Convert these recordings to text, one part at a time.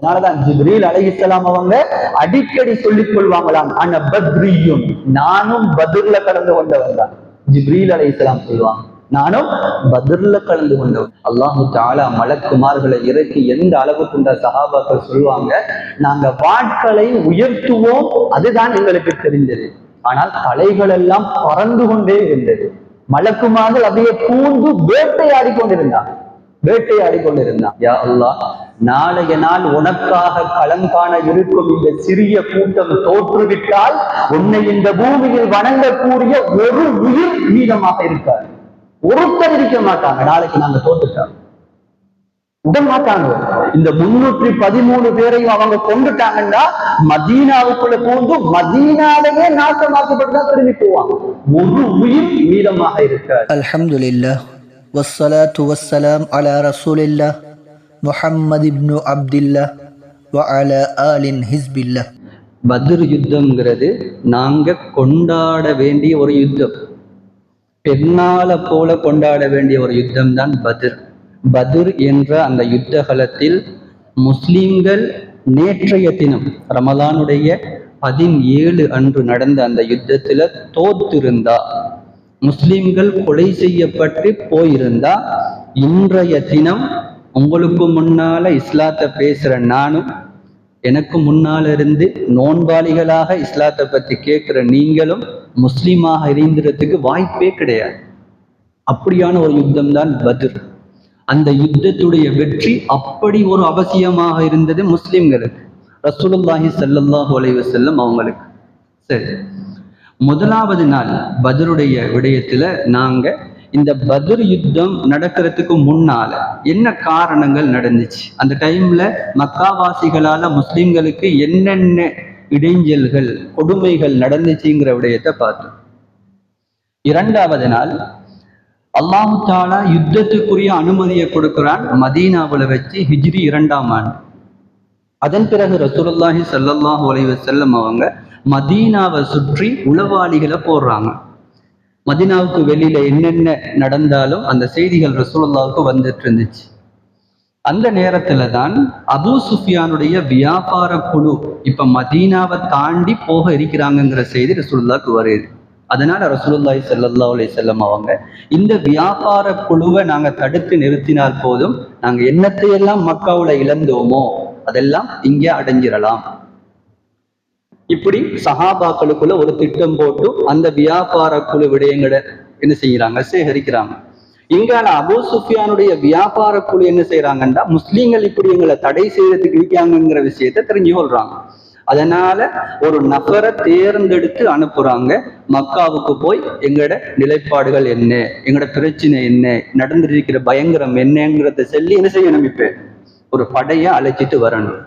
அதனாலதான் ஜிப்ரீல் அலைஹிஸ்ஸலாம் அவங்க அடிக்கடி சொல்லிக் கொள்வாங்களாம் ஆனா பத்ரியும் நானும் பதிர்ல கலந்து கொண்டவன் தான். ஜிப்ரீல் அலைஹிஸ்ஸலாம் சொல்லுவாங்க நானும் பதிர்ல கலந்து கொண்டவன். அல்லாஹு தாலா மலக்குமார்களை இறக்கி எந்த அளவுக்கு சகாபாக்கள் சொல்லுவாங்க நாங்க வாட்களை உயர்த்துவோம். அதுதான் எங்களுக்கு தெரிந்தது. ஆனால் தலைகள் எல்லாம் பறந்து கொண்டே இருந்தது. மலக்குமார்கள் அப்படியே பூந்து வேட்டையாடி கொண்டிருந்தாங்க. வேட்டையாடி கொண்டிருந்தான் யா அல்லா நாளைய நாள் உனக்காக களங்காண இருக்கும் இந்த சிறிய கூட்டம் தோற்றுவிட்டால் உன்னை இந்த பூமியில் வணங்கக்கூடிய ஒரு உயிர் மீதமாக இருக்காது. ஒருத்தர் இருக்க மாட்டாங்க. நாளைக்கு நாங்க தோத்துட்டோம். விட மாட்டாங்க. இந்த முன்னூற்றி பதிமூணு பேரையும் அவங்க கொண்டுட்டாங்கன்னா மதீனாவுக்குள்ள பூந்து மதீனாலேயே நாசமாக்கப்பட்டு தான் திரும்பி போவாங்க. ஒரு உயிர் மீதமாக இருக்காது. அலமதுல்லா والصلاة والسلام على رسول الله محمد بن عبد الله وعلى آل حزب الله பத்ர் யுத்தம்ங்கிறது நாங்க கொண்டாட வேண்டிய ஒரு யுத்தம் பெண்ணால போல கொண்டாட வேண்டிய ஒரு யுத்தம் தான் பத்ர் பத்ர் என்ற அந்த யுத்த களத்தில் முஸ்லிம்கள் நேற்றைய தினம் ரமலானுடைய பதினேழு அன்று நடந்த அந்த யுத்தத்துல தோத்திருந்தா முஸ்லிம்கள் கொலை செய்யப்பட்டு போயிருந்தா இன்றைய தினம் உங்களுக்கு முன்னால இஸ்லாத்தை பேசுற நானும் எனக்கு முன்னால இருந்து நோன்பாளிகளாக இஸ்லாத்தை பத்தி கேட்கிற நீங்களும் முஸ்லீமாக இருந்துறதுக்கு வாய்ப்பே கிடையாது. அப்படியான ஒரு யுத்தம் தான் பதில் அந்த யுத்தத்துடைய வெற்றி அப்படி ஒரு அவசியமாக இருந்தது முஸ்லிம்களுக்கு. ரசூலுல்லாஹி சல்லாஹூ அலைவசல்லம் அவங்களுக்கு. சரி. முதலாவது நாள் பதருடைய விடயத்துல நாங்க இந்த பத்ர் யுத்தம் நடக்கிறதுக்கு முன்னால என்ன காரணங்கள் நடந்துச்சு? அந்த டைம்ல மக்காவாசிகளால முஸ்லிம்களுக்கு என்னென்ன இடைஞ்சல்கள் கொடுமைகள் நடந்துச்சுங்கிற விடயத்தை பார்த்தோம். இரண்டாவது நாள் அல்லாஹு தாலா யுத்தத்துக்குரிய அனுமதியை கொடுக்கிறான் மதீனாவுல வச்சு ஹிஜ்ரி இரண்டாம் ஆண்டு. அதன் பிறகு ரசூலுல்லாஹி சல்லாஹூ அலைவசல்லம் அவங்க மதீனாவை சுற்றி உளவாளிகளை போடுறாங்க. மதீனாவுக்கு வெளியில என்னென்ன நடந்தாலும் அந்த செய்திகள் ரசூலுல்லாவுக்கு வந்துட்டு இருந்துச்சு. அந்த நேரத்துல தான் அபு சுஃபியானுடைய வியாபார குழு இப்ப மதீனாவை தாண்டி போக இருக்கிறாங்கங்கிற செய்தி ரசூலுல்லாவுக்கு வருது. அதனால ரசூலுல்லாய் ஸல்லல்லாஹு அலைஹி செல்லம் அவங்க இந்த வியாபார குழுவை நாங்க தடுத்து நிறுத்தினால் போதும் நாங்க என்னத்தையெல்லாம் மக்காவுல இழந்தோமோ அதெல்லாம் இங்கே அடைஞ்சிடலாம் இப்படி சஹாபாக்களுக்குள்ள ஒரு திட்டம் போட்டு அந்த வியாபார குழு விடயங்களை என்ன செய்யறாங்க சேகரிக்கிறாங்க. இங்கால அபூ சுஃபியானுடைய வியாபார குழு என்ன செய்யறாங்கன்னா முஸ்லீம்கள் இப்படி எங்களை தடை செய்யறதுக்கு இருக்காங்கிற விஷயத்த தெரிஞ்சு கொள்றாங்க. அதனால ஒரு நபரை தேர்ந்தெடுத்து அனுப்புறாங்க. மக்காவுக்கு போய் எங்களோட நிலைப்பாடுகள் என்ன எங்களோட பிரச்சனை என்ன நடந்திருக்கிற பயங்கரம் என்னங்கிறத சொல்லி என்ன செய்யணும் இப்போ? ஒரு படையை அழைச்சிட்டு வரணும்.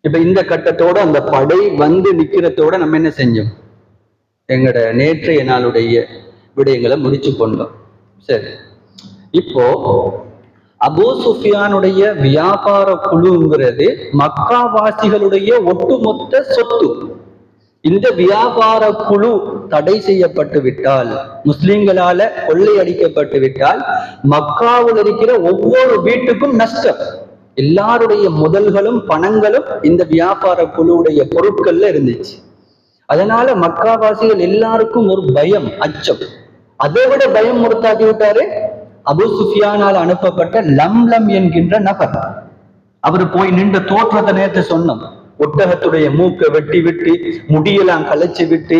இப்ப இந்த கட்டத்தோட அந்த படை வந்து நிக்கிறதோட நம்ம என்ன செஞ்சோம்? எங்களோட நேற்றைய நாளுடைய விடயங்களை முடிச்சு கொண்டோம். சரி. இப்போ அபூ சுஃபியானுடைய வியாபார குழுங்கிறது மக்காவாசிகளுடைய ஒட்டுமொத்த சொத்து. இந்த வியாபார குழு தடை செய்யப்பட்டு விட்டால் முஸ்லிம்களால கொள்ளையடிக்கப்பட்டு விட்டால் மக்காவில் இருக்கிற ஒவ்வொரு வீட்டுக்கும் நஷ்டம். எல்லாருடைய முதல்களும் பணங்களும் இந்த வியாபார குழுவுடைய பொருட்கள்ல இருந்துச்சு. அதனால மக்காவாசிகள் எல்லாருக்கும் ஒரு பயம் அச்சம். அதை விட பயம் முறுத்தாக்கி விட்டாரு அபு சுஃபியானால் அனுப்பப்பட்ட லம்லம் என்கின்ற நபர். அவர் போய் நின்று தோற்றத்தை நேரத்தை சொன்னோம். ஒட்டகத்துடைய மூக்கை வெட்டி விட்டு முடியெல்லாம் களைச்சு விட்டு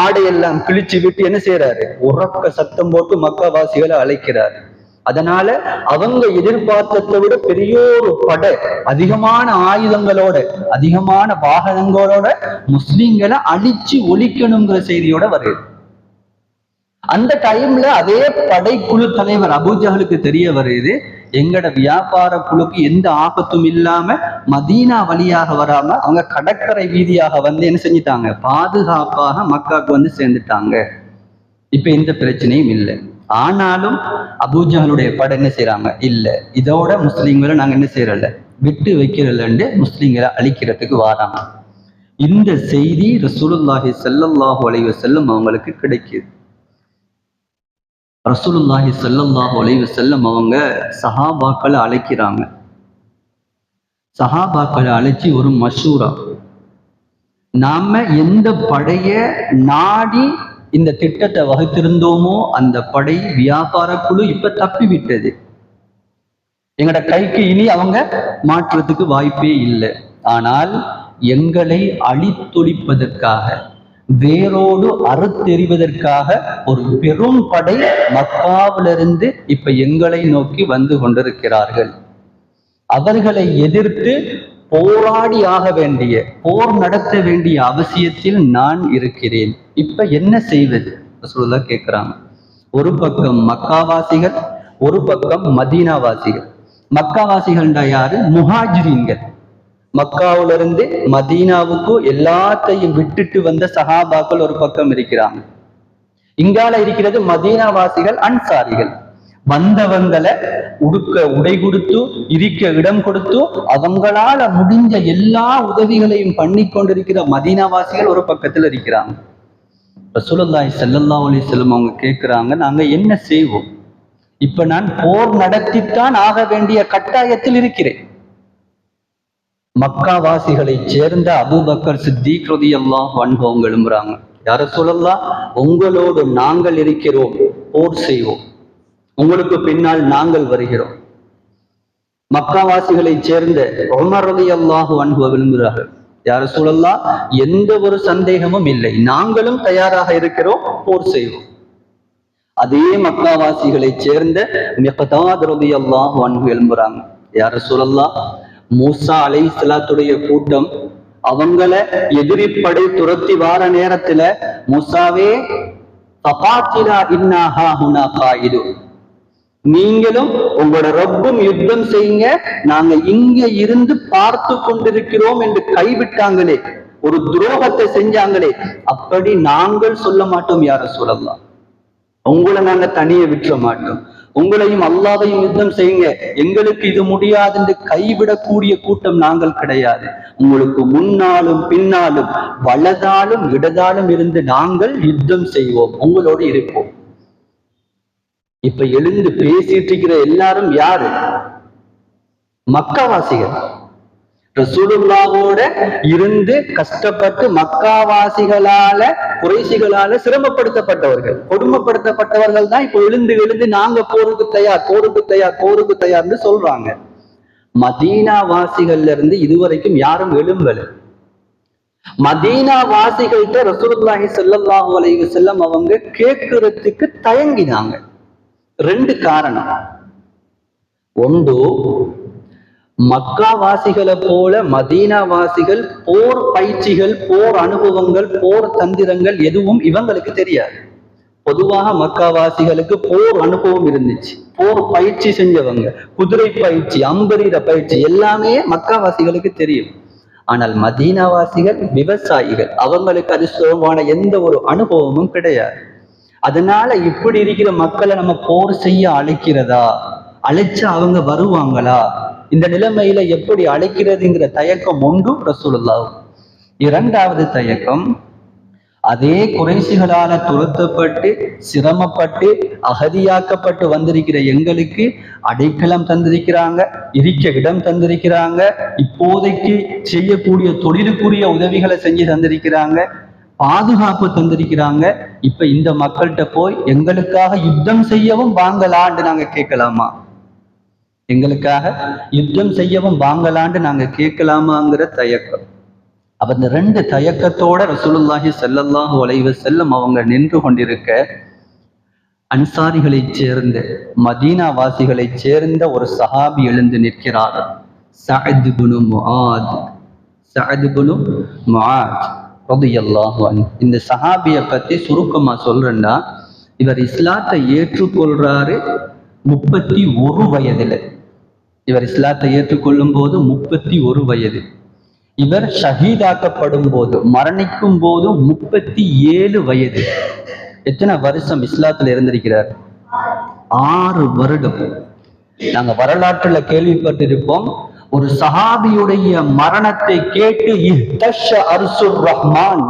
ஆடையெல்லாம் கிழிச்சு விட்டு என்ன செய்யறாரு உறக்க சத்தம் போட்டு மக்காவாசிகளை அழைக்கிறாரு. அதனால அவங்க எதிர்பார்த்ததை விட பெரிய ஒரு படை அதிகமான ஆயுதங்களோட அதிகமான வாகனங்களோட முஸ்லிம்களை அழிச்சு ஒழிக்கணுங்கிற செய்தியோட வருது. அந்த டைம்ல அதே படைக்குழு தலைவர் அபூஜஹலுக்கு தெரிய வருது எங்கட வியாபார குழுக்கு எந்த ஆபத்தும் இல்லாம மதீனா வழியாக வராம அவங்க கடற்கரை வீதியாக வந்து என்ன செஞ்சிட்டாங்க? பாதுகாப்பாக மக்காக்கு வந்து சேர்ந்துட்டாங்க. இப்ப எந்த பிரச்சனையும் இல்லை. ஆனாலும் அபூஜாலுடைய படம் என்ன செய்யறாங்க இல்ல. இதோட முஸ்லீம்களை நாங்க என்ன செய்யறல விட்டு வைக்கிறலன்னு முஸ்லீம்களை அழிக்கிறதுக்கு வாராங்க. இந்த செய்தி ரசூலுல்லாஹி செல்லல்லாஹு அலைஹி செல்லும் அவங்களுக்கு கிடைக்குது. ரசூலுல்லாஹி செல்லல்லாஹு அலைஹி செல்லும் அவங்க சஹாபாக்களை அழைக்கிறாங்க. சஹாபாக்களை அழைச்சி ஒரு மஷூரா. நாம எந்த படைய நாடி இந்த திட்டத்தை வகுத்திருந்தோமோ அந்த படை வியாபார குழு இப்ப தப்பி விட்டது கைக்கு இனி அவங்க மாற்றுறதுக்கு வாய்ப்பே இல்லை. ஆனால் எங்களை அழித்தொழிப்பதற்காக வேரோடு அறுத்தெறிவதற்காக ஒரு பெரும் படை மக்காவிலிருந்து இப்ப எங்களை நோக்கி வந்து கொண்டிருக்கிறார்கள். அவர்களை எதிர்த்து போராடி ஆக வேண்டிய போர் நடத்த வேண்டிய அவசியத்தில் நான் இருக்கிறேன். இப்ப என்ன செய்வது? ரசூலுல்லா கேட்கிறாங்க ஒரு பக்கம் மக்காவாசிகள் ஒரு பக்கம் மதீனாவாசிகள். மக்காவாசிகள்டா யாரு? முஹாஜிரீன்கள். மக்காவுல இருந்து மதீனாவுக்கு எல்லாத்தையும் விட்டுட்டு வந்த சஹாபாக்கள் ஒரு பக்கம் இருக்கிறாங்க. இங்கால இருக்கிறது மதீனாவாசிகள் அன்சாரிகள். வந்தவங்களை உடுக்க உடை கொடுத்து இருக்க இடம் கொடுத்து அவங்களால முடிஞ்ச எல்லா உதவிகளையும் பண்ணி கொண்டிருக்கிற மதீனாவாசிகள் ஒரு பக்கத்துல இருக்கிறாங்க. ரசூலுல்லாஹி செல்லல்லா அலி வஸல்லம் அவங்க கேட்கிறாங்க நாங்க என்ன செய்வோம்? இப்ப நான் போர் நடத்தித்தான் ஆக வேண்டிய கட்டாயத்தில் இருக்கிறேன். மக்காவாசிகளை சேர்ந்த அபுபக்கர் சித்திக் ரலியல்லாஹு எல்லாம் அவங்க எழும்புறாங்க. யார சொல்லலாம் உங்களோடு நாங்கள் இருக்கிறோம் போர் செய்வோம். உங்களுக்கு பின்னால் நாங்கள் வருகிறோம். மக்காவாசிகளைச் சேர்ந்த உமர் அல்லாஹ் அன்ஹு விரும்புகிறார்கள். யார சொல்லலாம் எந்த ஒரு சந்தேகமும் இல்லை. நாங்களும் தயாராக இருக்கிறோம் போர் செய்வோம். அதே மக்காவாசிகளை சேர்ந்த மிகதாத் அல்லாஹ் அன்பு எழும்புறாங்க. யார சொல்லலாம் மூசா அலை இஸ்லாத்துடைய கூட்டம் அவங்கள எதிரிப்படை துரத்தி வார நேரத்துல மூசாவே தபாத்திலா இன்னாஹா ஹுனா காயிது நீங்களும் உங்களோட ரப்பும் யுத்தம் செய்யுங்க. நாங்க இங்க இருந்து பார்த்து கொண்டிருக்கிறோம் என்று கைவிட்டாங்களே ஒரு துரோகத்தை செஞ்சாங்களே அப்படி நாங்கள் சொல்ல மாட்டோம் யார சொல்லலாம் உங்களை நாங்க தனிய விட்டுற மாட்டோம். உங்களையும் அல்லாவையும் யுத்தம் செய்யுங்க. எங்களுக்கு இது முடியாது என்று கைவிடக்கூடிய கூட்டம் நாங்கள் கிடையாது. உங்களுக்கு முன்னாலும் பின்னாலும் வலதாலும் இடதாலும் இருந்து நாங்கள் யுத்தம் செய்வோம். உங்களோடு இருப்போம். இப்ப எழுந்து பேசிட்டு இருக்கிற எல்லாரும் யாரு? மக்காவாசிகள். ரசூலுல்லாவோட இருந்து கஷ்டப்பட்டு மக்காவாசிகளால குறைசிகளால சிரமப்படுத்தப்பட்டவர்கள். கொடுமைப்படுத்தப்பட்டவர்கள் தான் இப்ப எழுந்து எழுந்து நாங்க போருக்கு தயார் போருக்கு தயார் போருக்கு தயார்னு சொல்றாங்க. மதீனா வாசிகள்ல இருந்து இதுவரைக்கும் யாரும் எழும்பல. மதீனா வாசிகள்கிட்ட ரசூலுல்லாஹி ஸல்லல்லாஹு அலைஹி செல்லம் அவங்க கேட்கறதுக்கு தயங்கினாங்க. ரெண்டு காரணம். ஒன்று மக்காவாசிகளை போல மதீனாவாசிகள் போர் பயிற்சிகள் போர் அனுபவங்கள் போர் தந்திரங்கள் எதுவும் இவங்களுக்கு தெரியாது. பொதுவாக மக்காவாசிகளுக்கு போர் அனுபவம் இருந்துச்சு. போர் பயிற்சி செஞ்சவங்க குதிரை பயிற்சி அம்பரீர பயிற்சி எல்லாமே மக்காவாசிகளுக்கு தெரியும். ஆனால் மதீனாவாசிகள் விவசாயிகள் அவங்களுக்கு அது சுலபமான எந்த ஒரு அனுபவமும் கிடையாது. அதனால இப்படி இருக்கிற மக்களை நம்ம போர் செய்ய அழைக்கிறதா? அழைச்சா அவங்க வருவாங்களா? இந்த நிலைமையில எப்படி அழைக்கிறதுங்கிற தயக்கம் ஒன்றும் ரசூலுல்லா இரண்டாவது தயக்கம் அதே குறைசிகளால துரத்தப்பட்டு சிரமப்பட்டு அகதியாக்கப்பட்டு வந்திருக்கிற எங்களுக்கு அடைக்கலம் தந்திருக்கிறாங்க இருக்க இடம் தந்திருக்கிறாங்க இப்போதைக்கு செய்யக்கூடிய தொழிலுக்குரிய உதவிகளை செஞ்சு தந்திருக்கிறாங்க. பாதுகாப்பு தந்திருக்கிறாங்க. இப்ப இந்த மக்கள்கிட்ட போய் எங்களுக்காக யுத்தம் செய்யவும் வாங்கலான்னு நாங்க கேட்கலாமா? எங்களுக்காக யுத்தம் செய்யவும் வாங்கலான்னு நாங்க கேட்கலாமாங்கிற தயக்கம். அப்ப இந்த ரெண்டு தயக்கத்தோட ரசூலுல்லாஹி செல்லல்லாஹு அலைஹி செல்லும் அவங்க நின்று கொண்டிருக்க அன்சாரிகளைச் சேர்ந்த மதீனா வாசிகளைச் சேர்ந்த ஒரு சஹாபி எழுந்து நிற்கிறார். சஅத் குனு முஆத். சஅத் குனு முஆத். இந்த சஹாபியை பத்தி சுருக்கமா சொல்றேன்னா இவர் இஸ்லாத்தை ஏற்றுக்கொள்றாரு முப்பத்தி ஒரு வயதுல. இவர் இஸ்லாத்தை ஏற்றுக்கொள்ளும் போது முப்பத்தி ஒரு வயது. இவர் ஷஹீதாக்கப்படும் போது மரணிக்கும் போது முப்பத்தி ஏழு வயது. எத்தனை வருஷம் இஸ்லாத்துல இருந்திருக்கிறார்? ஆறு வருடம். நாங்க வரலாற்றுல கேள்விப்பட்டிருப்போம் ஒரு சஹாபியுடைய மரணத்தை கேட்டு இஹ்தஷ அர்சுர் ரஹ்மான்.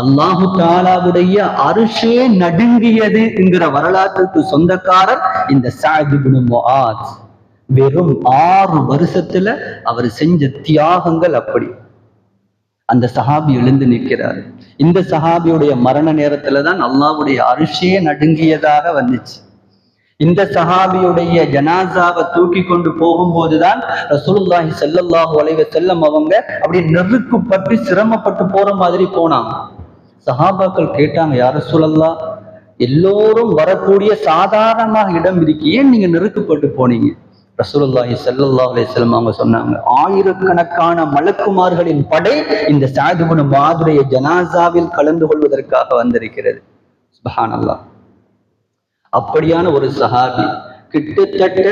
அல்லாஹு தாலாவுடைய அரிசே நடுங்கியது என்கிற வரலாற்றுக்கு சொந்தக்காரர் இந்த சாஹிபுனு முஆத் வெறும் ஆறு வருஷத்துல அவர் செஞ்ச தியாகங்கள் அப்படி. அந்த சஹாபி எழுந்து நிற்கிறார். இந்த சஹாபியுடைய மரண நேரத்துல தான் அல்லாஹ்வுடைய அரிசியே நடுங்கியதாக வந்துச்சு. இந்த சஹாபியுடைய ஜனாசாவை தூக்கி கொண்டு போகும்போதுதான் ரசூலுல்லாஹி செல்லல்லாஹு அலைஹி செல்லம் அவங்க அப்படி நெருக்கப்பட்டு சிரமப்பட்டு போற மாதிரி போனாங்க. சஹாபாக்கள் கேட்டாங்க யார் ரசூலல்லாஹ் எல்லோரும் வரக்கூடிய சாதாரணமாக இடம் இருக்கு ஏன் நீங்க நெருக்கப்பட்டு போனீங்க? ரசூலுல்லாஹி செல்லல்லா அலைஹி வஸல்லம் அவங்க சொன்னாங்க ஆயிரக்கணக்கான மலக்குமார்களின் படை இந்த சாதுபுன மாதுடைய ஜனாசாவில் கலந்து கொள்வதற்காக வந்திருக்கிறது. சுப்ஹானல்லாஹ். அப்படியான ஒரு சஹாபி. கிட்டத்தட்ட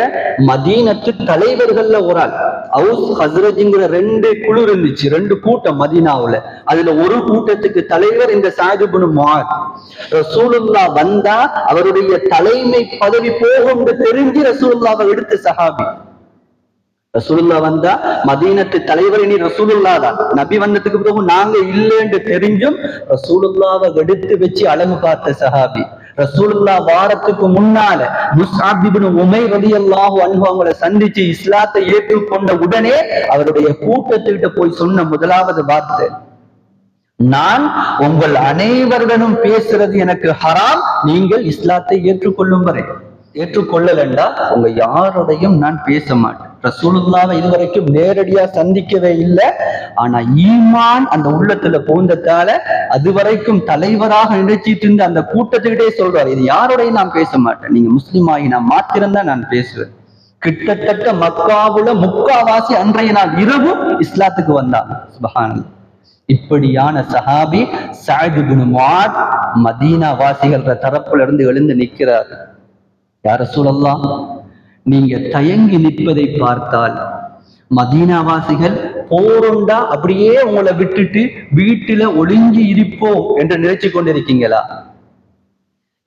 மதீனத்து தலைவர்கள்ல ஒரு ஆள். அவுஸ் ஹசரஜிங்கிற ரெண்டு குழு இருந்துச்சு. ரெண்டு கூட்டம் மதீனாவுல. அதுல ஒரு கூட்டத்துக்கு தலைவர் இந்த சாதிபுனு மாத் ரசூலுல்லா வந்தா அவருடைய தலைமை பதவி போகும் தெரிஞ்சு ரசூலுல்லாவை எடுத்த சஹாபி. ரசூலுல்லா வந்தா மதீனத்து தலைவர் இனி ரசூலுல்லா தான். நபி வந்ததுக்கு பிறகு நாங்க இல்லைன்னு தெரிஞ்சும் ரசூலுல்லாவை எடுத்து வச்சு அழகு பார்த்த சஹாபி. ரசூலுல்லா வாரத்துக்கு முன்னால முஸ்ஆப் உமை உமைர் ரலியல்லாஹு அன்ஹு சந்திச்சு இஸ்லாத்தை ஏற்றுக்கொண்ட உடனே அவருடைய கூட்டத்துக்கிட்ட போய் சொன்ன முதலாவது வார்த்தை நான் உங்கள் அனைவருடனும் பேசுறது எனக்கு ஹராம் நீங்கள் இஸ்லாத்தை ஏற்றுக்கொள்ளும் வரை. ஏற்றுக்கொள்ளலண்டா? உங்க யாரோடையும் நான் பேச மாட்டேன் ரசூலுல்லாவை இதுவரைக்கும் நேரடியா சந்திக்கவே இல்லை. ஆனா ஈமான் அந்த உள்ளத்துல போந்ததால அதுவரைக்கும் தலைவராக நினைச்சிட்டு இருந்த அந்த கூட்டத்துக்கிட்டே சொல்றாரு. இது யாரோடையும் நான் பேச மாட்டேன் நீங்க முஸ்லீம் ஆகினா மாத்திரம்தான் நான் பேசுவேன். கிட்டத்தட்ட மக்காவுல முக்காவாசி அன்றைய நாள் இரவும் இஸ்லாத்துக்கு வந்தாங்க. சுபஹானல்லாஹ் இப்படியான சஹாபி சாயிது மதீனா வாசிகள் தரப்புல இருந்து எழுந்து நிற்கிறார் யார சூழல்லாம் நீங்க தயங்கி நிற்பதை பார்த்தால் மதீனாவாசிகள் போருண்டா அப்படியே உங்களை விட்டுட்டு வீட்டுல ஒளிஞ்சு இருப்போம் என்று நினைச்சு கொண்டிருக்கீங்களா?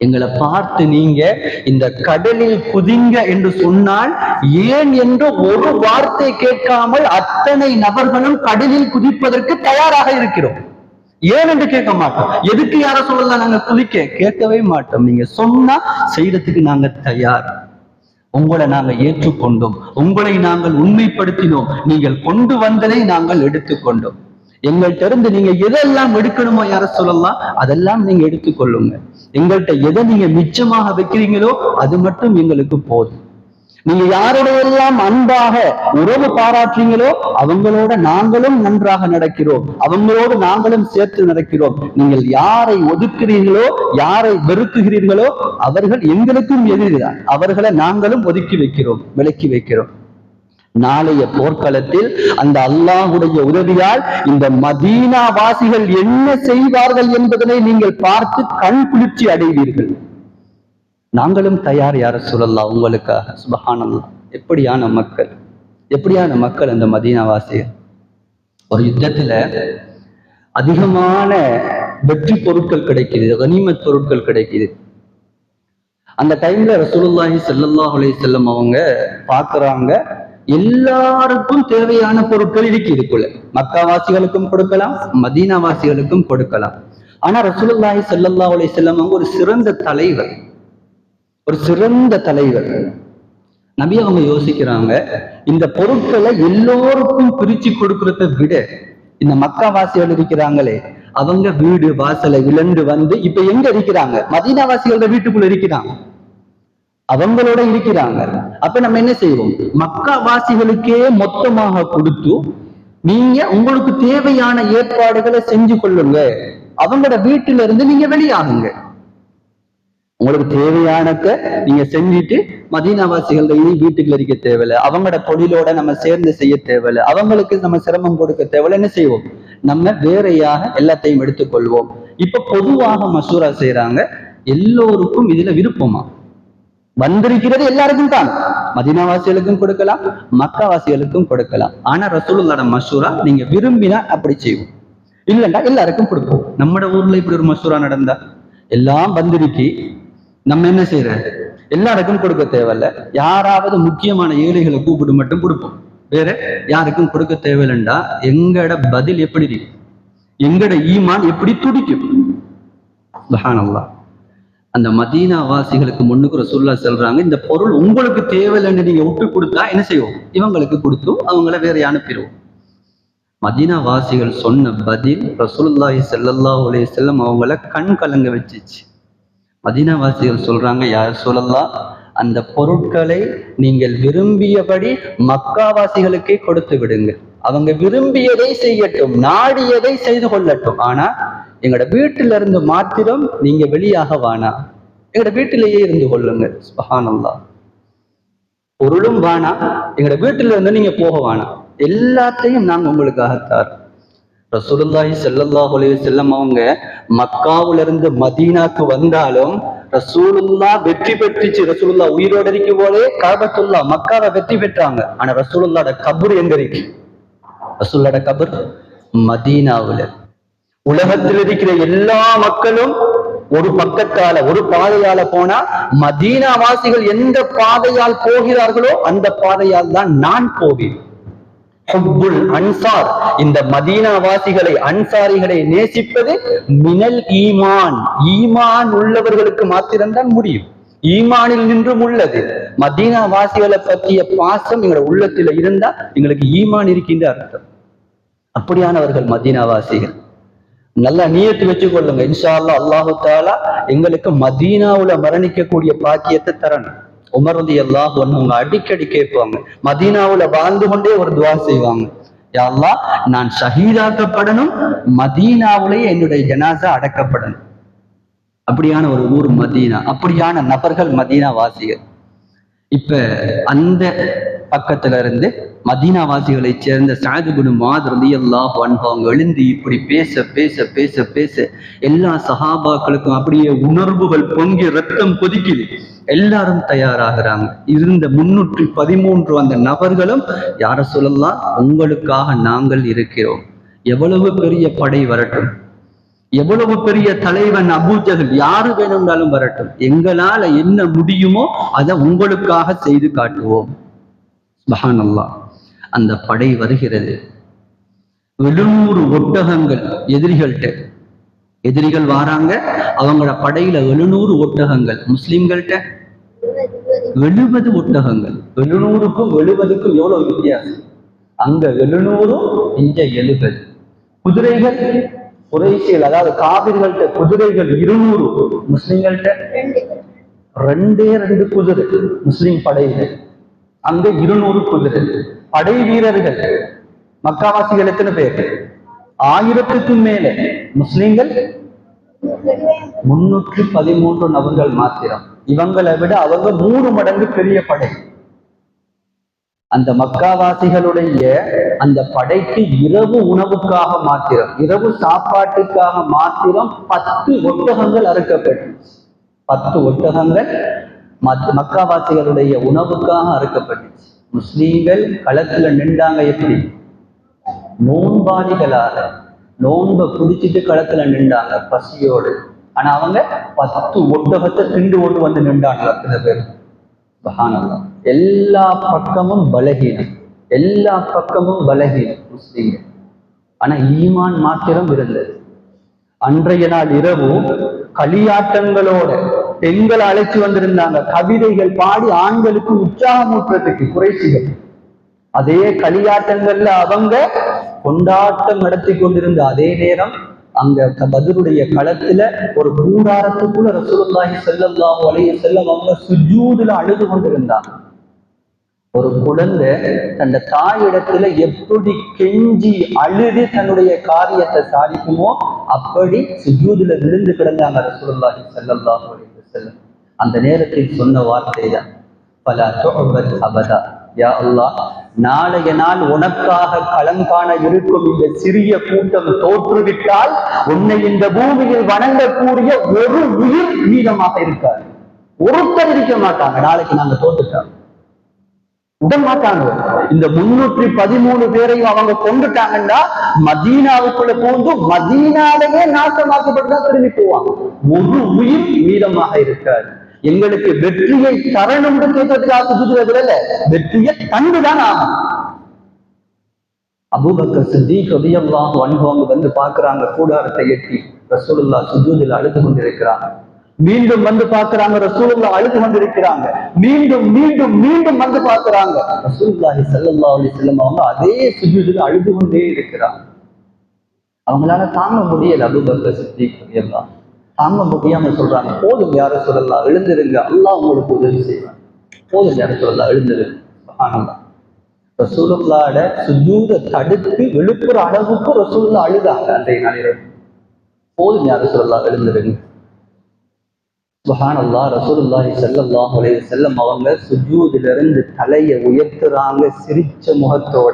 எங்களை பார்த்து நீங்க இந்த கடலில் குதிங்க என்று சொன்னால் ஏன் என்று ஒரு வார்த்தை கேட்காமல் அத்தனை நபர்களும் கடலில் குதிப்பதற்கு தயாராக இருக்கிறோம். ஏன் என்று கேட்க மாட்டோம். எதுக்கு யார சொல்லலாம்? நாங்க குதிக்க கேட்கவே மாட்டோம். நீங்க சொன்னா செய்யறதுக்கு நாங்க தயார். உங்களை நாங்கள் ஏற்றுக்கொண்டோம். உங்களை நாங்கள் உண்மைப்படுத்தினோம். நீங்கள் கொண்டு வந்ததை நாங்கள் எடுத்துக்கொண்டோம். எங்கள்கிட்ட இருந்து நீங்க எதெல்லாம் எடுக்கணுமோ யார சொல்லலாம்? அதெல்லாம் நீங்க எடுத்துக்கொள்ளுங்க. எங்கள்கிட்ட எதை நீங்க மிச்சமாக வைக்கிறீங்களோ அது மட்டும் எங்களுக்கு போதும். நீங்க யாரோடையெல்லாம் அன்பாக உறவு பாராட்டுறீங்களோ அவங்களோட நாங்களும் நன்றாக நடக்கிறோம். அவங்களோடு நாங்களும் சேர்த்து நடக்கிறோம். நீங்கள் யாரை ஒதுக்குறீங்களோ யாரை வெறுக்குகிறீர்களோ அவர்கள் எங்களுக்கும் எதிரிதான். அவர்களை நாங்களும் ஒதுக்கி வைக்கிறோம் விலக்கி வைக்கிறோம். நாளைய போர்க்களத்தில் அந்த அல்லாஹுடைய உதவியால் இந்த மதீனா வாசிகள் என்ன செய்வார்கள் என்பதனை நீங்கள் பார்த்து கண் குளிர்ச்சி அடைவீர்கள். நாங்களும் தயார் யார சொல்லலாம் உங்களுக்காக. சுபஹானல்லா எப்படியான மக்கள்? எப்படியான மக்கள் அந்த மதீனாவாசிகள்? ஒரு யுத்தத்துல அதிகமான வெற்றி பொருட்கள் கிடைக்குது கனிமத் பொருட்கள் கிடைக்குது. அந்த டைம்ல ரசூலுல்லாஹி செல்லல்லாஹ் அலி செல்லம் அவங்க பாக்குறாங்க எல்லாருக்கும் தேவையான பொருட்கள் இருக்கு இதுக்குள்ள மக்காவாசிகளுக்கும் கொடுக்கலாம் மதீனாவாசிகளுக்கும் கொடுக்கலாம். ஆனா ரசூலுல்லாஹி ஸல்லல்லாஹு அலி செல்லம் அவங்க ஒரு சிறந்த தலைவர். ஒரு சிறந்த தலைவர். நபி அவங்க யோசிக்கிறாங்க இந்த பொருட்களை எல்லோருக்கும் பிரிச்சு கொடுக்கறத விட இந்த மக்காவாசிகள் இருக்கிறாங்களே அவங்க வீடு வாசலை இழந்து வந்து இப்ப எங்க இருக்கிறாங்க? மதீனாவாசிகளோட வீட்டுக்குள்ள இருக்கிறாங்க. அவங்களோட இருக்கிறாங்க. அப்ப நம்ம என்ன செய்வோம்? மக்கா வாசிகளுக்கே மொத்தமாக கொடுத்து நீங்க உங்களுக்கு தேவையான ஏற்பாடுகளை செஞ்சு கொள்ளுங்க. அவங்களோட வீட்டுல இருந்து நீங்க வெளியாகுங்க. உங்களுக்கு தேவையானத நீங்க செஞ்சுட்டு மதீனாவாசிகள் இனி வீட்டுக்குள்ள இருக்க தேவையில்ல. அவங்களோட தொழிலோட நம்ம சேர்ந்து செய்ய தேவையில்ல. அவங்களுக்கு நம்ம சிரமம் கொடுக்க தேவையில்ல. என்ன செய்வோம்? நம்ம வேறையாக எல்லாத்தையும் எடுத்துக்கொள்வோம். இப்ப பொதுவாக மசூரா செய்யறாங்க எல்லோருக்கும் இதுல விருப்பமா? வந்திருக்கிறது எல்லாருக்கும் தான். மதினாவாசிகளுக்கும் கொடுக்கலாம் மக்காவாசிகளுக்கும் கொடுக்கலாம். ஆனா ரசூலுல்லாட மசூரா நீங்க விரும்பினா அப்படி செய்வோம். இல்லைண்டா எல்லாருக்கும் கொடுப்போம். நம்மட ஊர்ல இப்படி ஒரு மசூரா நடந்தா எல்லாம் வந்திருக்கி நம்ம என்ன செய்யற எல்லாருக்கும் கொடுக்க தேவையில்ல. யாராவது முக்கியமான ஏழைகளை கூப்பிட்டு மட்டும் கொடுப்போம். வேற யாருக்கும் கொடுக்க தேவையில்லைண்டா எங்கட பதில் எப்படி இருக்கும் எங்கட ஈமான் எப்படி துடிக்கும்? சுப்ஹானல்லாஹ். அந்த மதீனா வாசிகளுக்கு முன்னுக்கு சொல்லா சொல்றாங்க இந்த பொருள் உங்களுக்கு தேவையில்லைன்னு நீங்க விட்டு கொடுத்தா என்ன செய்வோம்? இவங்களுக்கு கொடுத்து அவங்கள வேற அனுப்பிடுவோம். மதீனா வாசிகள் சொன்ன பதில் ரசூலுல்லாஹி செல்லல்லா அலைஹி செல்லம் அவங்கள கண் கலங்க வச்சிச்சு. மதீனா வாசிகள் சொல்றாங்க யார் சொல்லலாம் அந்த பொருட்களை நீங்கள் விரும்பியபடி மக்காவாசிகளுக்கே கொடுத்து விடுங்க. அவங்க விரும்பியதை செய்யட்டும் நாடியதை செய்து கொள்ளட்டும். ஆனா எங்களோட வீட்டில இருந்து மாத்திரம் நீங்க வெளியாக வானா? எங்களோட வீட்டிலேயே இருந்து கொள்ளுங்க. சுபஹானல்லாஹ். பொருளும் வானா எங்களோட வீட்டில இருந்து நீங்க போக வானா? எல்லாத்தையும் நாங்க உங்களுக்காக தாரோம் ரசூலுல்லாஹி ஸல்லல்லாஹு அலைஹி செல்லம் அவங்க மக்காவுல இருந்து மதீனாக்கு வந்தாலும் ரசூலுல்லா வெற்றி பெற்றுச்சு. ரசூலுல்லா உயிரோட இருக்கும் போதே காபத்துல்லா மக்காவை வெற்றி பெற்றாங்க. ஆனா ரசூலுல்லாட கபர் எங்க இருக்கு? ரசூல்லாட கபர் மதீனாவுல. உலகத்தில் இருக்கிற எல்லா மக்களும் ஒரு பக்கத்தால ஒரு பாதையால போனா மதீனா வாசிகள் எந்த பாதையால் போகிறார்களோ அந்த பாதையால் தான் நான் போவேன். ஹுப்புல் அன்சார். இந்த மதீனாவாசிகளை அன்சாரிகளை நேசிப்பது மினல் ஈமான். ஈமான் உள்ளவர்களுக்கு மாத்திரம்தான் முடியும். ஈமானில் நின்றும் உள்ளது. மதீனா வாசிகளை பற்றிய பாசம் எங்களோட உள்ளத்துல இருந்தா எங்களுக்கு ஈமான் இருக்கின்ற அர்த்தம். அப்படியானவர்கள் மதீனா வாசிகள் நல்லா வச்சு கொள்ளுங்க இன்ஷா அல்லா அல்லாஹு தாலா எங்களுக்கு மதீனாவுல மரணிக்கக்கூடிய பாக்கியத்தை தரணும். உமர்ந்து எல்லாம் அல்லாஹ் அவங்க அடிக்கடி கேட்பாங்க. மதீனாவுல வாழ்ந்து கொண்டே ஒரு துவா செய்வாங்க. யாழ்லா நான் ஷஹீதாக்கப்படணும் மதீனாவுலயே என்னுடைய ஜனாசா அடக்கப்படணும். அப்படியான ஒரு ஊர் மதீனா அப்படியான நபர்கள் மதீனா வாசிகள் இப்ப அந்த பக்கத்துல இருந்து மதீனாவாசிகளை சேர்ந்த சாதுகுனு மாதிரி எல்லாம் அவங்க எழுந்து இப்படி பேச பேச பேச பேச எல்லா சஹாபாக்களுக்கும் அப்படியே உணர்வுகள் பொங்கி ரத்தம் கொதிக்குது. எல்லாரும் தயாராகிறாங்க. இருந்த முன்னூற்றி பதிமூன்று அந்த நபர்களும் யார சொல்லலாம் உங்களுக்காக நாங்கள் இருக்கிறோம். எவ்வளவு பெரிய படை வரட்டும். எவ்வளவு பெரிய தலைவன் அபூஜகல் யாரு வேணும்னாலும் வரட்டும். எங்களால என்ன முடியுமோ அதை உங்களுக்காக செய்து காட்டுவோம். சுபஹானல்லாஹ். அந்த படை வருகிறது. எழுநூறு ஒட்டகங்கள் எதிரிகள்கிட்ட. எதிரிகள் வாராங்க அவங்களோட படையில எழுநூறு ஒட்டகங்கள். முஸ்லீம்கள்கிட்ட எழுபது ஒட்டகங்கள். எழுநூறுக்கும் எழுபதுக்கும் எவ்வளவு வித்தியாசம்? அங்க எழுநூறும் இங்க எழுபது. குதிரைகள் குறைசியல் அதாவது காவிர்கள்ட்ட குதிரைகள் இருநூறு முஸ்லிம்கள்ட்ட ரெண்டே ரெண்டு குதிரை முஸ்லிம் படையில. அங்க இருநூறு குதிரை படை வீரர்கள் மக்காவாசிகள் எத்தனை பேர். ஆயிரத்துக்கும் மேல முஸ்லிம்கள் முன்னூற்றி பதிமூன்று நபர்கள் மாத்திரம். இவங்களை விட அவங்க மூணு மடங்கு பெரிய படை. அந்த மக்காவாசிகளுடைய அந்த படைக்கு இரவு உணவுக்காக மாத்திரம் இரவு சாப்பாட்டுக்காக மாத்திரம் பத்து ஒட்டகங்கள் அறுக்கப்பட்டு பத்து ஒட்டகங்கள் மக்காவாசிகளுடைய உணவுக்காக அறுக்கப்பட்டுச்சு. முஸ்லீம்கள் களத்துல நின்றாங்க எப்படி? நோன்பாளிகளாக நோன்பை குடிச்சிட்டு களத்துல நின்றாங்க பசியோடு. ஆனா அவங்க பத்து ஒட்டகத்தை திண்டு கொண்டு வந்து நின்றாங்க அத்தனை பேர். சுப்ஹானல்லாஹ். எல்லா பக்கமும் பலகீனம். எல்லா பக்கமும் பலகீனம் முஸ்லீம்கள். ஆனா ஈமான் மாத்திரம் இருந்தது. அன்றைய நாள் இரவு களியாட்டங்களோட பெண்களை அழைச்சு வந்திருந்தாங்க. கவிதைகள் பாடி ஆண்களுக்கு உற்சாகமூட்டுறதுக்கு குறைச்சிகள் அதே களியாட்டங்கள்ல அவங்க கொண்டாட்டம் நடத்தி கொண்டிருந்த அதே நேரம் அங்க பதிலுடைய களத்துல ஒரு கூடாரத்துக்குள்ள ரசூலுல்லாஹி செல்லல்லாம் வலைய செல்லம் அவங்க சுஜூதுல அழுது கொண்டிருந்தாங்க. ஒரு குழந்தை தன் தாயிடத்துல எப்படி கெஞ்சி அழுது தன்னுடைய காரியத்தை சாதிக்குமோ அப்படி சுஜூதுல விழுந்து கிடந்தாங்க ரசூலுல்லாஹி செல்லல்லாம் வலைய வஸல்லம் அந்த நேரத்தில் சொன்ன வார்த்தை தான் பல அபதா. யா அல்லா நாளைய நாள் உனக்காக களம் காண இருக்கும் இந்த சிறிய கூட்டம் தோற்றுவிட்டால் உன்னை இந்த பூமியில் வணங்கக்கூடிய ஒரு உயிர் மீதமாக இருக்காது. ஒருத்தர் இருக்க மாட்டாங்க நாளைக்கு நாங்க தோற்றுட்டோம் விட மாட்டாங்க இந்த முன்னூற்றி பதிமூணு பேரையும் அவங்க கொண்டுட்டாங்கன்னா மதீனாவுக்குள்ள பூந்து மதீனாலேயே நாசமாக்கப்பட்டுதான் திரும்பி போவாங்க. ஒரு உயிர் மீதமாக இருக்காது. எங்களுக்கு வெற்றியை தரணும்னு கேட்கறதுக்காக சுற்றுறது இல்ல. வெற்றியை தந்துதான் ஆகும் அபூபக்கர் சித்திக் ரலியல்லாஹு அன்ஹு வந்து பாக்குறாங்க கூடாரத்தை எட்டி ரசூலுல்லாஹ் சுஜூதில் அழுது கொண்டிருக்கிறாங்க. மீண்டும் வந்து பார்க்கிறாங்க ரசூலுல்லா அழுது வந்திருக்கிறாங்க மீண்டும் மீண்டும் மீண்டும் வந்து பார்க்கிறாங்க. ரசூல்லாஹி சல்லா அலி செல்லம் அவங்க அதே சுஜூதுல அழுது கொண்டே இருக்கிறாங்க. அவங்களால தாங்க முடியல அபூபக்கர் சித்தி எல்லாம் தாங்க முடியாம சொல்றாங்க போதும் யார சொல்லலாம் எழுந்திருங்க. அல்லாஹ் உங்களுக்கு உதவி செய்வாங்க போதும் யார சொல்லலாம் எழுந்திருங்க. சுப்ஹானல்லாஹ். ரசூலுல்லாட சுஜூத தடுத்து விழுப்புற அளவுக்கு ரசூல்லா அழுதாங்க. அன்றைய நாளில் போதும் யார சொல்லலாம் எழுந்திருங்க. சுஹானல்லா ரசூலுல்லாஹி செல்லல்லாஹ் உலக செல்லம் அவங்க சுஜூதிலிருந்து தலையை உயர்த்துறாங்க சிரிச்ச முகத்தோட.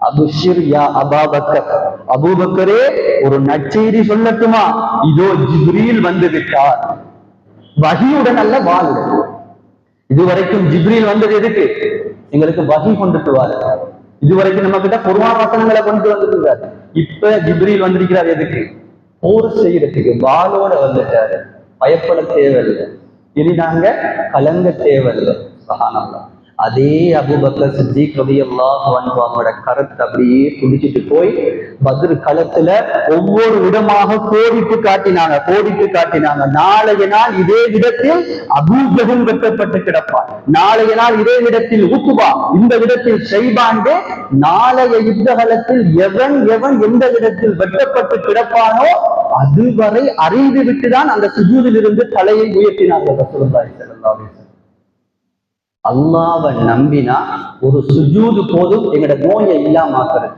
அபுஷிர் யா அபாபக்கர். அபூபக்கரே ஒரு நற்செய்தி சொல்லட்டுமா? இதோ ஜிப்ரீல் வந்து விட்டார். வகியுடன் அல்ல வாளுடன் இதுவரைக்கும் ஜிப்ரீல் வந்தது எதுக்கு? எங்களுக்கு வகி கொண்டுட்டு வாரு இதுவரைக்கும் நம்ம கிட்ட குர்ஆன் வசனங்களை கொண்டு வந்துருக்காரு இப்ப ஜிப்ரீல் வந்திருக்கிறார் எதுக்கு? போர் செய்யறதுக்கு வாளோட வந்துட்டாரு. பயப்பட தேவையில்லை. இனி நாங்க கலங்க தேவையில்லை. சஹானல்லாஹ். அதே அபூபக்கர் சித்திக் ரலியல்லாஹு கருத்து அப்படியே துடிச்சிட்டு போய் பதில் களத்துல ஒவ்வொரு விதமாக கோடிட்டு காட்டினாங்க கோடிட்டு காட்டினாங்க. நாளைய நாள் இதே விதத்தில் அபூஜகம் வெட்டப்பட்டு கிடப்பான் நாளைய நாள் இதே விடத்தில் உத்துபா இந்த விடத்தில் செய்பாண்டு நாளைய யுத்த காலத்தில் எவன் எவன் எந்த விதத்தில் வெட்டப்பட்டு கிடப்பானோ அதுவரை அறிந்து விட்டுதான் அந்த சுஜூதில் இருந்து தலையை உயர்த்தினார்கள் அல்லாவை நம்பினா ஒரு சுஜூது போதும் எங்களோட நோயை இல்லாமாக்குறது.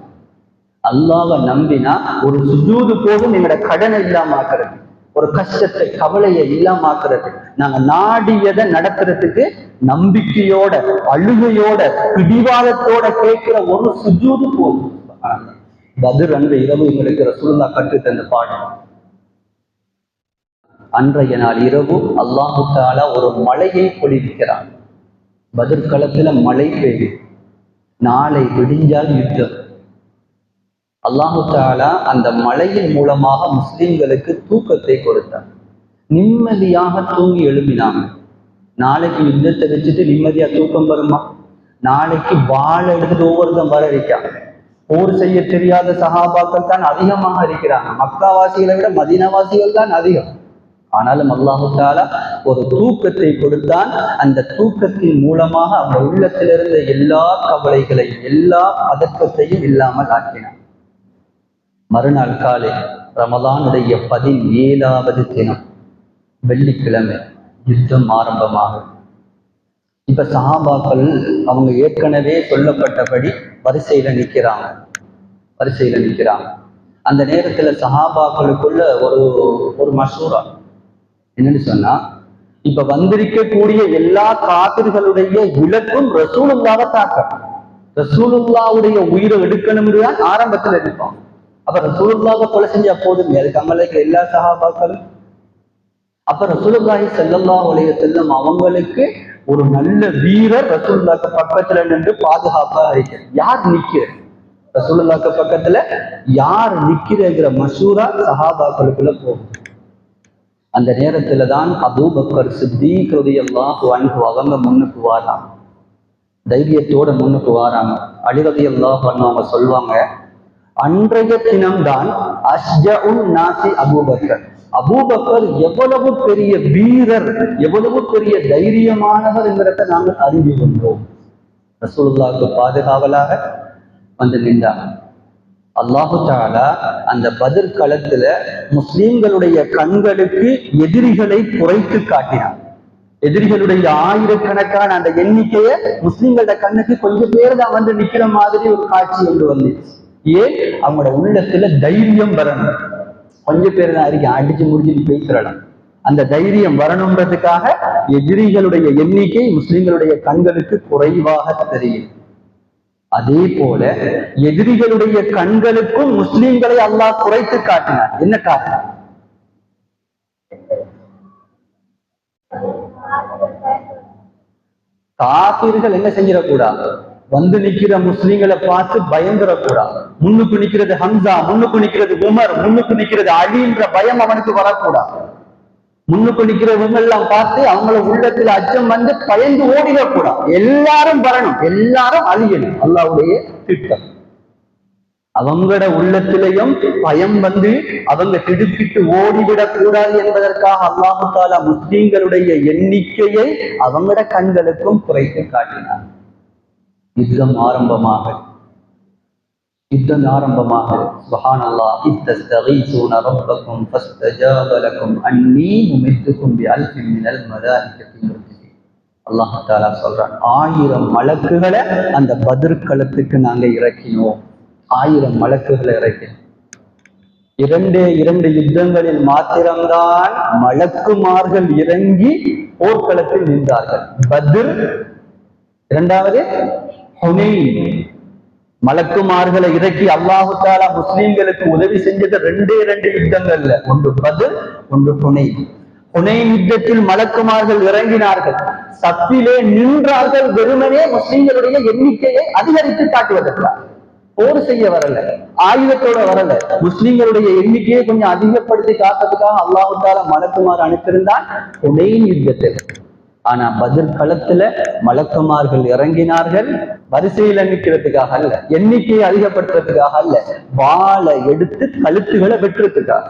அல்லாவை நம்பினா ஒரு சுஜூது போதும் எங்களோட கடனை இல்லாமாக்குறது. ஒரு கஷ்டத்தை கவலையை இல்லாமாக்குறது. நாங்க நாடியதை நடத்துறதுக்கு நம்பிக்கையோட அழுகையோட பிடிவாதத்தோட கேட்கிற ஒரு சுஜூது போதும். பதிர் அன்று இரவு எங்களுக்கு ரசூல்லா கற்று தந்த பாடம். அன்றைய நாள் இரவு அல்லாஹு தாலா ஒரு மலையை பொழிவிக்கிறான். பதிர்களத்துல மழை பெய்யும் நாளை விடிஞ்சால் யுத்தம். அல்லாஹு தாலா அந்த மழையின் மூலமாக முஸ்லிம்களுக்கு தூக்கத்தை கொடுத்தார் நிம்மதியாக தூங்கி எழுப்பினாங்க நாளைக்கு யுத்தத்தை வச்சுட்டு நிம்மதியா தூக்கம் வருமா? நாளைக்கு வாழை எடுத்துட்டு ஒவ்வொருத்தம் வர இருக்காங்க போர் செய்ய தெரியாத சகாபாக்கள் தான் அதிகமாக இருக்கிறாங்க. மக்காவாசிகளை விட மதினவாசிகள் தான் அதிகம். ஆனாலும் அல்லாஹாலா ஒரு தூக்கத்தை கொடுத்தான். அந்த தூக்கத்தின் மூலமாக அந்த உள்ளத்திலிருந்த எல்லா கவலைகளையும் எல்லா பதக்கத்தையும் இல்லாமல் ஆக்கினான். மறுநாள் காலை ரமலானுடைய பதினேழாவது தினம் வெள்ளிக்கிழமை யுத்தம் ஆரம்பமாகும் இப்ப சஹாபாக்கள் அவங்க ஏற்கனவே சொல்லப்பட்டபடி வரிசையில நிற்கிறாங்க வரிசையில நிற்கிறாங்க அந்த நேரத்துல சஹாபாக்களுக்குள்ள ஒரு ஒரு மசூரா என்னன்னு சொன்னா இப்ப வந்திருக்கக்கூடிய எல்லா காதிர்களுடைய இலக்கும் ரசூலுல்லாவை தாக்கம். ரசூலுல்லாவுடைய உயிரை எடுக்கணும்னு தான் ஆரம்பத்துல இருப்போம் அப்ப ரசூலுல்லாவை கொலை செஞ்சா போதுமே அதுக்கு அமலைக்கு எல்லா சகாபாக்களும் அப்ப ரசூலுல்லாஹி செல்லல்லா அலைஹி வஸல்லம் அவங்களுக்கு ஒரு நல்ல வீரர் ரசூலுல்லாக்கு பக்கத்துல நின்று பாதுகாப்பா இருக்கிறார். யார் நிக்கிற? ரசூலுல்லாக்கு பக்கத்துல யார் நிக்கிறங்கிற மசூரா சஹாபாக்களுக்குள்ள போகும். அந்த நேரத்துல தான் அபூபக்கர் சித்தீக் ரலியல்லாஹு அன்பு அவங்க முன்னுக்கு வாராங்க. தைரியத்தோட முன்னுக்கு வாராங்க. அலி அல்லாஹ் அவங்க சொல்லுவாங்க அன்றைய தினம்தான் அஸ்ஜஉன் நாசி அபூபக்கர் அபூபக்கர் எவ்வளவு பெரிய வீரர் எவ்வளவு பெரிய தைரியமானவர் என்கிறத நாங்கள் அறிந்து கொண்டோம் ரசூலுல்லாவுக்கு பாதுகாவலாக வந்து நின்றாங்க. அல்லாஹு தாலா அந்த பதிர் களத்துல முஸ்லிம்களுடைய கண்களுக்கு எதிரிகளை குறைத்து காட்டினான். எதிரிகளுடைய ஆயிரக்கணக்கான அந்த எண்ணிக்கையை முஸ்லிம்களோட கண்ணுக்கு கொஞ்சம் பேர் தான் வந்து நிக்கிற மாதிரி ஒரு காட்சி கொண்டு வந்துச்சு. ஏன்? அவங்களோட உள்ளத்துல தைரியம் வரணும். கொஞ்சம் பேர் தான் இருக்கு அடிச்சு முடிச்சுட்டு பேசுறலாம் அந்த தைரியம் வரணுன்றதுக்காக எதிரிகளுடைய எண்ணிக்கை முஸ்லிம்களுடைய கண்களுக்கு குறைவாக தெரியும். அதே போல எதிரிகளுடைய கண்களுக்கும் முஸ்லிம்களை அல்லாஹ் குறைத்து காட்டினார். என்ன காட்டினார் காப்பீர்கள் என்ன செஞ்சிடக்கூடாது வந்து நிக்கிற முஸ்லிம்களை பார்த்து பயந்துடக்கூடாது முன்னுக்கு நிக்கிறது ஹம்சா முன்னுக்கு நிக்கிறது உமர் முன்னுக்கு நிக்கிறது அலின்ற பயம் அவனுக்கு வரக்கூடாது முன்னுக்கு நிற்கிறவங்க எல்லாம் பார்த்து அவங்கள உள்ளத்துல அச்சம் வந்து பயந்து ஓடிடக்கூடாது எல்லாரும் வரணும். எல்லாரும் அழியணும். அல்லாவுடைய திட்டம். அவங்களோட உள்ளத்திலையும் பயம் வந்து அவங்க திடுக்கிட்டு ஓடிவிடக் கூடாது என்பதற்காக அல்லாஹு தாலா முஸ்லீம்களுடைய எண்ணிக்கையை அவங்களோட கண்களுக்கும் குறைத்து காட்டினார் யுத்தம் ஆரம்பமாக. யுத்தம் ஆரம்பமாக. சுபஹான் அல்லாஹ் இத்தஸ்தகீசூன ரப்பக்கும் ஃபஸ்தஜாப லக்கும் அன்னீ முமித்துக்கும் பிஅல்ஃபின் மினல் மலாயிகத்தி அல்லாஹ் தாலா சொல்றான் ஆயிரம் மலக்குகளை அந்த பதிர்களத்துக்கு நாங்க இறக்கினோம். ஆயிரம் மலக்குகளை இறக்கினோம். இரண்டே இரண்டு யுத்தங்களில் மாத்திரம்தான் மலக்குமார்கள் இறங்கி போர்க்களத்தில் நின்றார்கள். பத்ர் இரண்டாவது ஹுனைன். மலக்குமார்களை இறக்கி அல்லாஹு தாலா முஸ்லீம்களுக்கு உதவி செஞ்சது ரெண்டே ரெண்டு யுத்தங்கள்ல. ஒன்று பது ஒன்று புனை புனை யுத்தத்தில் மலக்குமார்கள் இறங்கினார்கள். சத்திலே நின்றார்கள் வெறுமனே முஸ்லீம்களுடைய எண்ணிக்கையை அதிகரித்து காட்டுவதற்காக போர் செய்ய வரல ஆயுதத்தோட வரல. முஸ்லிம்களுடைய எண்ணிக்கையை கொஞ்சம் அதிகப்படுத்தி காத்ததுக்காக அல்லாஹு தாலா மலக்குமார் அனுப்பியிருந்தான் புனையின் யுத்தத்தில். ஆனா பதிர்களத்துல மலக்குமார்கள் இறங்கினார்கள் வரிசையில நிக்கிறதுக்காக அல்ல எண்ணிக்கையை அதிகப்படுத்துறதுக்காக அல்ல வாழை எடுத்து கழுத்துகளை வெட்டுறதுக்காக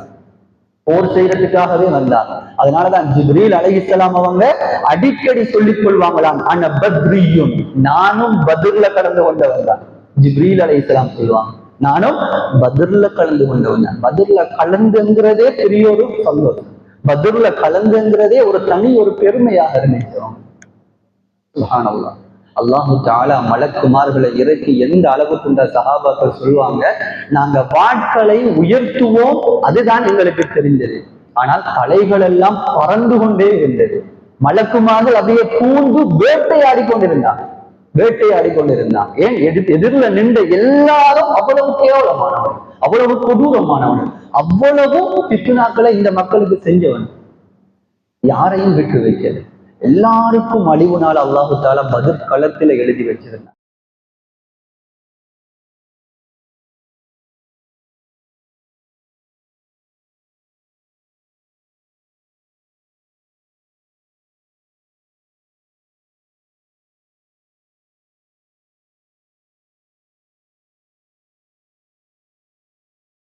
போர் செய்யறதுக்காகவே வந்தாங்க அதனாலதான் ஜிப்ரீல் அழகிசலாம் அவங்க அடிக்கடி சொல்லிக் கொள்வாங்களாம் ஆனா பத்ரியும் நானும் பதிர்ல கடந்து கொண்டவன் தான். ஜிப்ரீல் அலைஹிஸ்ஸலாம் சொல்லுவாங்க நானும் பதிர்ல கலந்து கொண்டவன் தான். பதிர்ல கலந்துங்கிறதே பெரிய ஒரு சந்தோஷம். பத்ர்ல கலந்துங்கிறதே ஒரு தனி ஒரு பெருமையாக இருந்துச்சு சுஹானல்லாஹ் அல்லாஹு தாலா மலக்குமார்களை இறக்கி எந்த அளவுக்கு இந்த சஹாபாக்கள் சொல்லுவாங்க நாங்க வாட்களை உயர்த்துவோம் அதுதான் எங்களுக்கு தெரிந்தது. ஆனால் தலைகள் எல்லாம் பறந்து கொண்டே இருந்தது. மலக்குமார்கள் அப்படியே பூந்து வேட்டையாடி கொண்டிருந்தாங்க. வேட்டையாடி கொண்டிருந்தான் ஏன்? எதிர் எதிரில நின்ற எல்லாரும் அவ்வளவு கேவலமானவன் அவ்வளவு கொடூரமானவன். அவ்வளவு பித்துனாக்களை இந்த மக்களுக்கு செஞ்சவன். யாரையும் விட்டு வைக்கல. எல்லாருக்கும் அழிவு நாள் அல்லாஹு தாலா பதில் களத்துல எழுதி வச்சிருந்தான்.